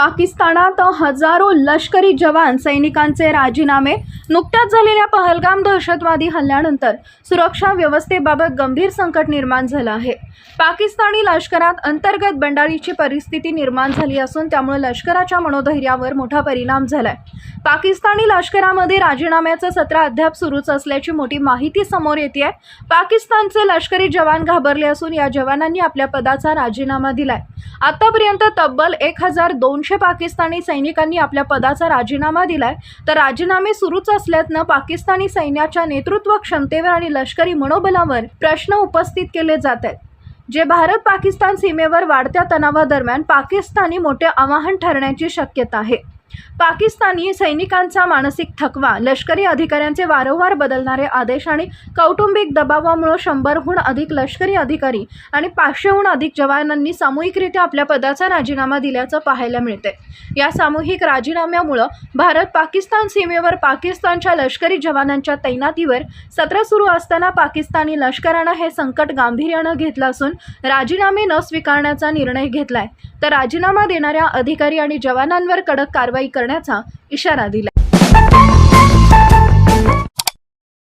पाकिस्तानात हजारो लष्करी जवान सैनिकांचे राजीनामे नुकत्याच झालेल्या पहलगाम दहशतवादी हल्ल्यानंतर सुरक्षा व्यवस्थेबाबत गंभीर संकट निर्माण झालं आहे. पाकिस्तानी लष्करात अंतर्गत बंडाळीची परिस्थिती निर्माण झाली असून त्यामुळे लष्कराच्या मनोधैर्यावर मोठा परिणाम झालाय. पाकिस्तानी लष्करामध्ये राजीनाम्याचं सत्र अद्याप सुरूच असल्याची मोठी माहिती समोर येते पाकिस्तानचे लष्करी जवान घाबरले असून या जवानांनी आपल्या पदाचा राजीनामा दिलाय. आतापर्यंत तब्बल एक हजार दोनशे पाकिस्तानी सैनिकांनी आपल्या पदाचा राजीनामा दिलाय. तर राजीनामे सुरूच असल्यानं पाकिस्तानी सैन्याच्या नेतृत्व क्षमतेवर आणि लष्करी मनोबलावर प्रश्न उपस्थित केले जात आहेत जे भारत पाकिस्तान सीमेवर वाढत्या तणावादरम्यान पाकिस्तानी मोठे आवाहन ठरण्याची शक्यता आहे. पाकिस्तानी सैनिकांचा मानसिक थकवा लष्करी अधिकाऱ्यांचे वारंवार बदलणारे आदेश आणि कौटुंबिक दबावामुळे शंभरहून अधिक लष्करी अधिकारी आणि पाचशेहून अधिक जवानांनी सामूहिकरित्या आपल्या पदाचा राजीनामा दिल्याचं पाहायला मिळते या सामूहिक राजीनाम्यामुळं भारत पाकिस्तान सीमेवर पाकिस्तानच्या लष्करी जवानांच्या तैनातीवर सत्र सुरू असताना पाकिस्तानी लष्करानं हे संकट गांभीर्यानं घेतलं असून राजीनामे न स्वीकारण्याचा निर्णय घेतलाय. तर राजीनामा देणाऱ्या अधिकारी आणि जवानांवर कडक कारवाई कारवाई करण्याचा इशारा दिला